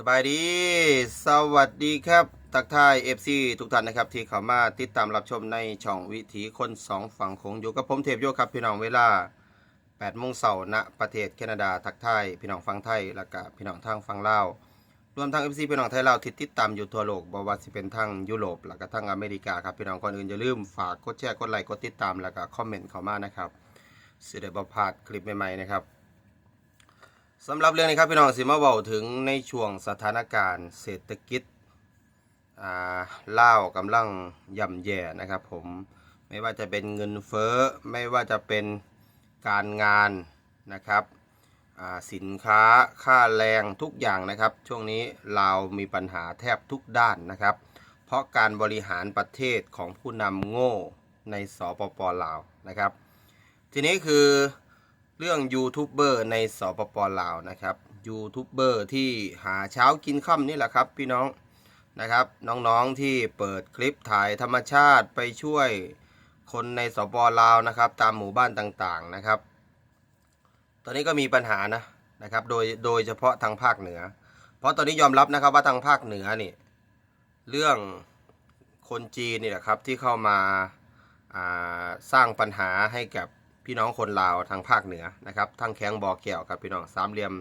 สบายดี สวัสดีครับ ทักทาย FC ทุกท่านนะครับที่เข้ามาติดตามรับชมในช่องวิถีคนสองฝั่งคงอยู่กับผมเทพโยครับพี่น้องเวลา8โมงเช้าณประเทศแคนาดาทักทายพี่น้องฟังไทยแล้วก็พี่น้องทางฟังลาวรวมทั้ง FC พี่น้องไทยลาวที่ติดตามอยู่ทั่วโลกบ่ว่าสิเป็นทั้งยุโรปแล้วก็ทั้งอเมริกาครับพี่น้องก่อนอื่นอย่าลืมฝากกดแชร์กดไลค์กดติดตามแล้วก็คอมเมนต์เข้ามานะครับสิได้บ่พลาดคลิปใหม่ๆนะครับ สำหรับเรื่องนี้ครับพี่น้องสิมาเว้าถึงในช่วงสถานการณ์เศรษฐกิจอ่าล่าวกำลังย่ำแย่นะครับผมไม่ว่าจะเป็นเงินเฟ้อไม่ว่าจะเป็นการงานนะครับสินค้าค่าแรงทุกอย่างนะครับ ช่วงนี้ลาวมีปัญหาแทบทุกด้านนะครับ เพราะการบริหารประเทศของผู้นำโง่ในสปปลาวนะครับ ทีนี้คือ เรื่องยูทูบเบอร์ในสปปลาวนะครับยูทูบเบอร์ที่หาเช้ากินค่ำนี่แหละครับ พี่น้องนะครับน้องๆที่เปิดคลิปถ่ายธรรมชาติไปช่วยคนในสปปลาวนะครับ ตามหมู่บ้านต่างๆนะครับ ตอนนี้ก็มีปัญหานะนะครับ โดยโดยเฉพาะทางภาคเหนือ เพราะตอนนี้ยอมรับนะครับว่าทางภาคเหนือนี่เรื่องคนจีนนี่แหละครับที่เข้ามาาสร้างปัญหาให้กับ พี่น้องคนลาวทางภาคเหนือนะครับทั้งแข้งบอแก้วครับพี่น้องสามเหลี่ยม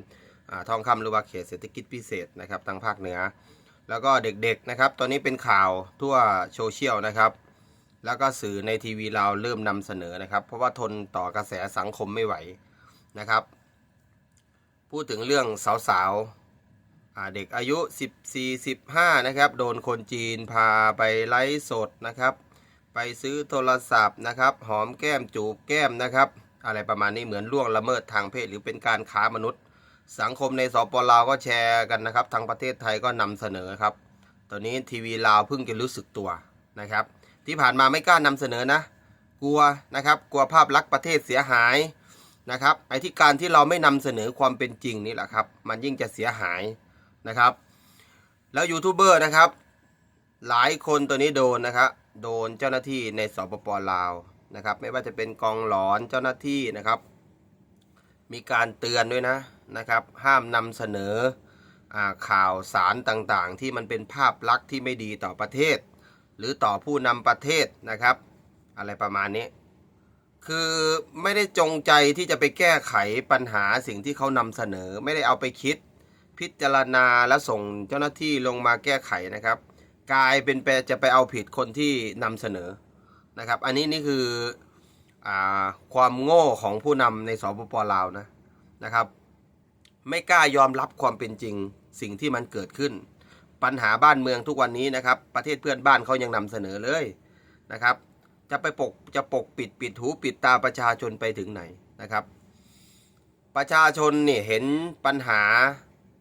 อทองคำหรือว่าเขตเศรษฐกิจพิเศษนะครับทางภาคเหนือ แล้วก็เด็กๆนะครับ ตอนนี้เป็นข่าวทั่วโซเชียลนะครับ แล้วก็สื่อในทีวีเราเริ่มนำเสนอนะครับ เพราะว่าทนต่อกระแสสังคมไม่ไหวนะครับ พูดถึงเรื่องสาวๆเด็กอายุ 14 15นะครับโดนคนจีนพาไปไลฟ์สดนะครับ ไปซื้อโทรศัพท์นะครับ หอมแก้มจูบแก้มนะครับ อะไรประมาณนี้เหมือนล่วงละเมิดทางเพศหรือเป็นการค้ามนุษย์ สังคมในสปลาวก็แชร์กันนะครับทางประเทศไทยก็นำเสนอครับ ตอนนี้ทีวีลาวเพิ่งจะรู้สึกตัวนะครับ ที่ผ่านมาไม่กล้านำเสนอนะ กลัวนะครับกลัวภาพลักษณ์ประเทศเสียหายนะครับไอ้ที่การที่เราไม่นำเสนอความเป็นจริงนี่แหละครับมันยิ่งจะเสียหายนะครับ แล้วยูทูบเบอร์นะครับหลายคนตัวนี้โดนนะครับ โดนเจ้าหน้าที่ในสปปลาวนะครับ ไม่ว่าจะเป็นกองหลอนเจ้าหน้าที่นะครับ มีการเตือนด้วยนะนะครับ ห้ามนำเสนออข่าวสารต่างๆ ที่มันเป็นภาพลักษณ์ที่ไม่ดีต่อประเทศ หรือต่อผู้นำประเทศนะครับ อะไรประมาณนี้ คือไม่ได้จงใจที่จะไปแก้ไขปัญหาสิ่งที่เขานำเสนอ ไม่ได้เอาไปคิด พิจารณาและส่งเจ้าหน้าที่ลงมาแก้ไขนะครับ กลายเป็นไปจะไปเอาผิดคนที่นำเสนอนะครับ อันนี้นี่คืออความโง่ของผู้นำในสปปลาวนะนะครับ ไม่กล้ายอมรับความเป็นจริงสิ่งที่มันเกิดขึ้น ปัญหาบ้านเมืองทุกวันนี้นะครับ ประเทศเพื่อนบ้านเขายังนำเสนอเลยนะครับ จะไปปกจะปกปิดปิดหูปิดตาประชาชนไปถึงไหนนะครับ ประชาชนเนี่ยเห็นปัญหา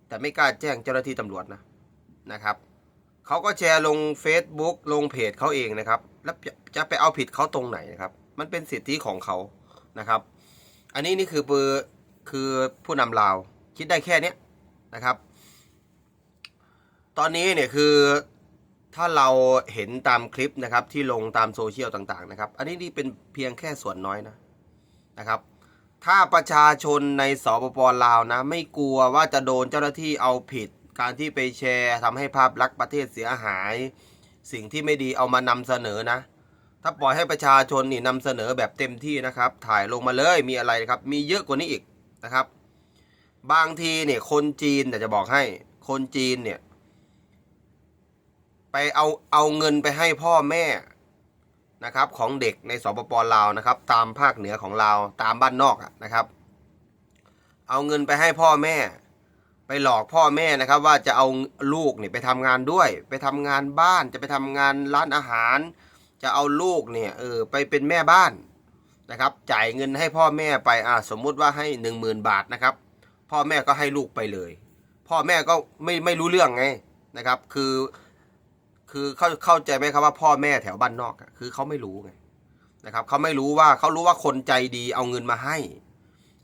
แต่ไม่กล้าแจ้งเจ้าหน้าที่ตำรวจนะนะครับ เขาก็แชร์ลง Facebook ลงเพจเขาเองนะครับ แล้วจะไปเอาผิดเขาตรงไหนนะครับ มันเป็นสิทธิของเขานะครับ อันนี้นี่คือเบอร์คือผู้นำลาว คิดได้แค่นี้นะครับ ตอนนี้เนี่ยคือถ้าเราเห็นตามคลิปนะครับที่ลงตามโซเชียลต่างๆนะครับ อันนี้นี่เป็นเพียงแค่ส่วนน้อยนะนะครับ ถ้าประชาชนในสปปลาวนะ ไม่กลัวว่าจะโดนเจ้าหน้าที่เอาผิด การที่ไปแชร์ทำให้ภาพลักษณ์ประเทศเสียหาย สิ่งที่ไม่ดีเอามานำเสนอนะ ถ้าปล่อยให้ประชาชนนี่นำเสนอแบบเต็มที่นะครับ ถ่ายลงมาเลยมีอะไรครับ มีเยอะกว่านี้อีกนะครับ บางทีเนี่ยคนจีนแต่ยจะบอกให้คนจีนเนี่ยไปเอาเอาเงินไปให้พ่อแม่นะครับของเด็กในสปปลาวนะครับ ตามภาคเหนือของเราวตามบ้านนอกอะนะครับ เอาเงินไปให้พ่อแม่ ไปหลอกพ่อแม่นะครับ ว่าจะเอาลูกเนี่ยไปทำงานด้วย ไปทำงานบ้านจะไปทำงานร้านอาหาร จะเอาลูกเนี่ยเออไปเป็นแม่บ้านนะครับ จ่ายเงินให้พ่อแม่ไปอ่าสมมุติว่าให้หนึ่งหมื่นบาทนะครับ พ่อแม่ก็ให้ลูกไปเลย พ่อแม่ก็ไม่ไม่รู้เรื่องไงนะครับ คือ คือเข้าเข้าใจไหมครับว่าพ่อแม่แถวบ้านนอกคือเขาไม่รู้ไงนะครับเขาไม่รู้ว่าเขารู้ว่าคนใจดีเอาเงินมาให้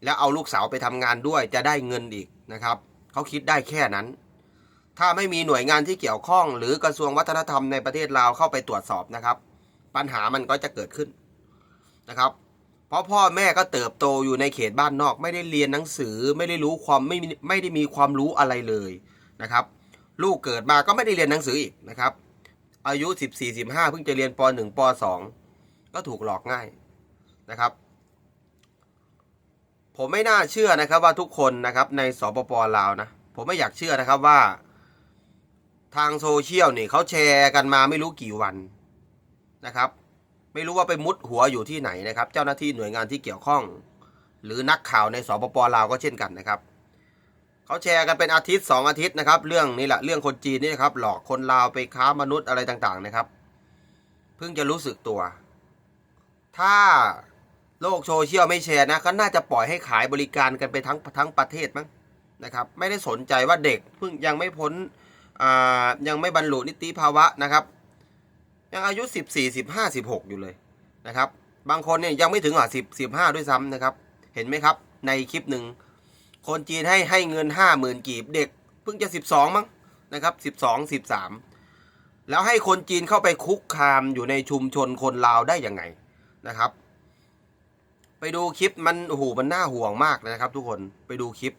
แล้วเอาลูกสาวไปทำงานด้วยจะได้เงินอีกนะครับ เขาคิดได้แค่นั้น ถ้าไม่มีหน่วยงานที่เกี่ยวข้อง หรือกระทรวงวัฒนธรรมในประเทศลาวเข้าไปตรวจสอบนะครับ ปัญหามันก็จะเกิดขึ้นนะครับ เพราะพ่อแม่ก็เติบโตอยู่ในเขตบ้านนอก ไม่ได้เรียนหนังสือไม่ได้รู้ความไม่ไม่ได้มีความรู้อะไรเลยนะครับ ลูกเกิดมาก็ไม่ได้เรียนหนังสืออีกนะครับ อายุ 14 15เพิ่งจะเรียนป .1 ป .2 ก็ถูกหลอกง่ายนะครับ ผมไม่น่าเชื่อนะครับว่าทุกคนนะครับในสปปลาวนะ ผมไม่อยากเชื่อนะครับว่า ทางโซเชียลนี่เขาแชร์กันมาไม่รู้กี่วันนะครับ ไม่รู้ว่าไปมุดหัวอยู่ที่ไหนนะครับ เจ้าหน้าที่หน่วยงานที่เกี่ยวข้อง หรือนักข่าวในสปปลาวก็เช่นกันนะครับเขาแชร์กันเป็นอาทิตย์สองอาทิตย์นะครับ เรื่องนี้แหละเรื่องคนจีนนี่นะครับ หลอกคนลาวไปค้ามนุษย์อะไรต่างๆนะครับ เพิ่งจะรู้สึกตัว ถ้า โลกโซเชียลไม่แชร์นะก็น่าจะปล่อยให้ขายบริการกันไปทั้งทั้งประเทศมั้งนะครับไม่ได้สนใจว่าเด็กเพิ่งยังไม่พ้นอ่ายังไม่บรรลุนิติภาวะนะครับ ยังอายุ 14 15 16 อยู่เลยนะครับ บางคนเนี่ยยังไม่ถึงอะ10 15 ด้วยซ้ำนะครับ เห็นไหมครับในคลิปหนึ่ง คนจีนให้ให้เงิน 50,000 กีบเด็กเพิ่งจะ 12 มั้งนะครับ 12 13 แล้วให้คนจีนเข้าไปคุกคามอยู่ในชุมชนคนลาวได้ยังไงนะครับ ไปดูคลิปมันโอ้โหมันน่าห่วงมากเลยนะครับ ทุกคนไปดูคลิป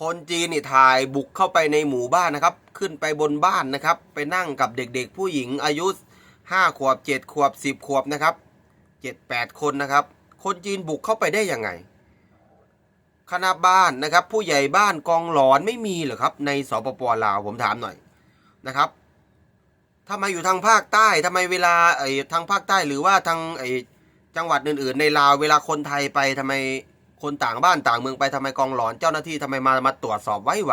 คนจีนนี่ถ่ายบุกเข้าไปในหมู่บ้านนะครับ ขึ้นไปบนบ้านนะครับ ไปนั่งกับเด็กๆ ผู้หญิงอายุห้าขวบเจ็ดขวบสิบขวบนะครับเจ็ดแปดคนนะครับ คนจีนบุกเข้าไปได้ยังไงคณะบ้านนะครับ ผู้ใหญ่บ้านกองหลอนไม่มีเหรอครับ ในสปปลาวผมถามหน่อยนะครับทำไมอยู่ทางภาคใต้ทำไมเวลาไอ้ทางภาคใต้หรือว่าทางไอ้ จังหวัดอื่นๆ ในลาวเวลาคนไทยไปทำไมคนต่างบ้านต่างเมืองไปทำไมกองหลอนเจ้าหน้าที่ทำไมมามาตรวจสอบไว้ไว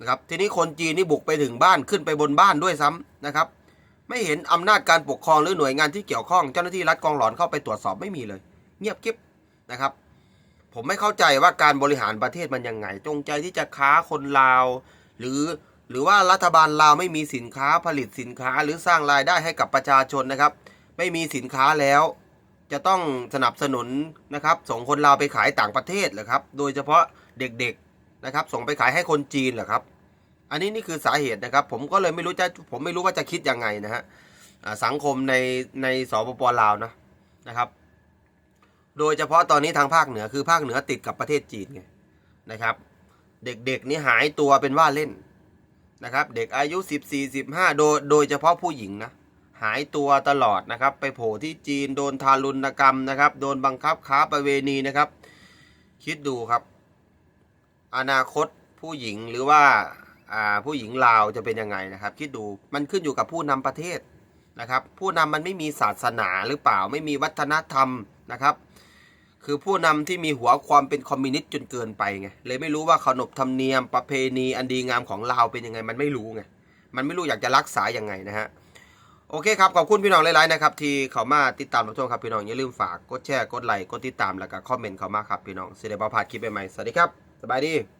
นะครับทีนี้คนจีนนี่บุกไปถึงบ้านขึ้นไปบนบ้านด้วยซ้ำนะครับ ไม่เห็นอำนาจการปกครองหรือหน่วยงานที่เกี่ยวข้องเจ้าหน้าที่รัฐกองหลอนเข้าไปตรวจสอบไม่มีเลย เงียบกิ๊บนะครับ ผมไม่เข้าใจว่าการบริหารประเทศมันยังไง จงใจที่จะค้าคนลาว หรือหรือว่ารัฐบาลลาวไม่มีสินค้าผลิตสินค้าหรือสร้างรายได้ให้กับประชาชนนะครับ ไม่มีสินค้าแล้ว จะต้องสนับสนุนนะครับส่งคนลาวไปขายต่างประเทศเหรอครับ โดยเฉพาะเด็กๆนะครับ ส่งไปขายให้คนจีนเหรอครับ อันนี้นี่คือสาเหตุนะครับ ผมก็เลยไม่รู้จะผมไม่รู้ว่าจะคิดยังไงนะฮะสังคมในในสปปลาวนะนะครับ โดยเฉพาะตอนนี้ทางภาคเหนือคือภาคเหนือติดกับประเทศจีนไงนะครับ เด็กๆนี่หายตัวเป็นว่าเล่นนะครับ เด็กอายุ 14 15 โดยโดยเฉพาะผู้หญิงนะ หายตัวตลอดนะครับ ไปโผล่ที่จีนโดนทารุณกรรมนะครับ โดนบังคับค้าประเวณีนะครับ คิดดูครับ อนาคตผู้หญิงหรือว่าผู้หญิงลาวจะเป็นยังไงนะครับ คิดดูมันขึ้นอยู่กับผู้นำประเทศนะครับ ผู้นำมันไม่มีศาสนาหรือเปล่าไม่มีวัฒนธรรมนะครับ คือผู้นำที่มีหัวความเป็นคอมมิวนิสต์จนเกินไปไงเลยไม่รู้ว่าขนบธรรมเนียมประเพณีอันดีงามของลาวเป็นยังไง มันไม่รู้ไงมันไม่รู้อยากจะรักษาอยังไงนะฮะ โอเคครับ ขอบคุณพี่น้องหลายๆนะครับที่เขามาติดตามรับชมครับพี่น้องอย่าลืมฝากกดแชร์กดไลค์กดติดตามแล้วก็คอมเมนต์เขามาครับพี่น้องสิได้บ่พลาดคลิปใหม่ๆสวัสดีครับ สบายดี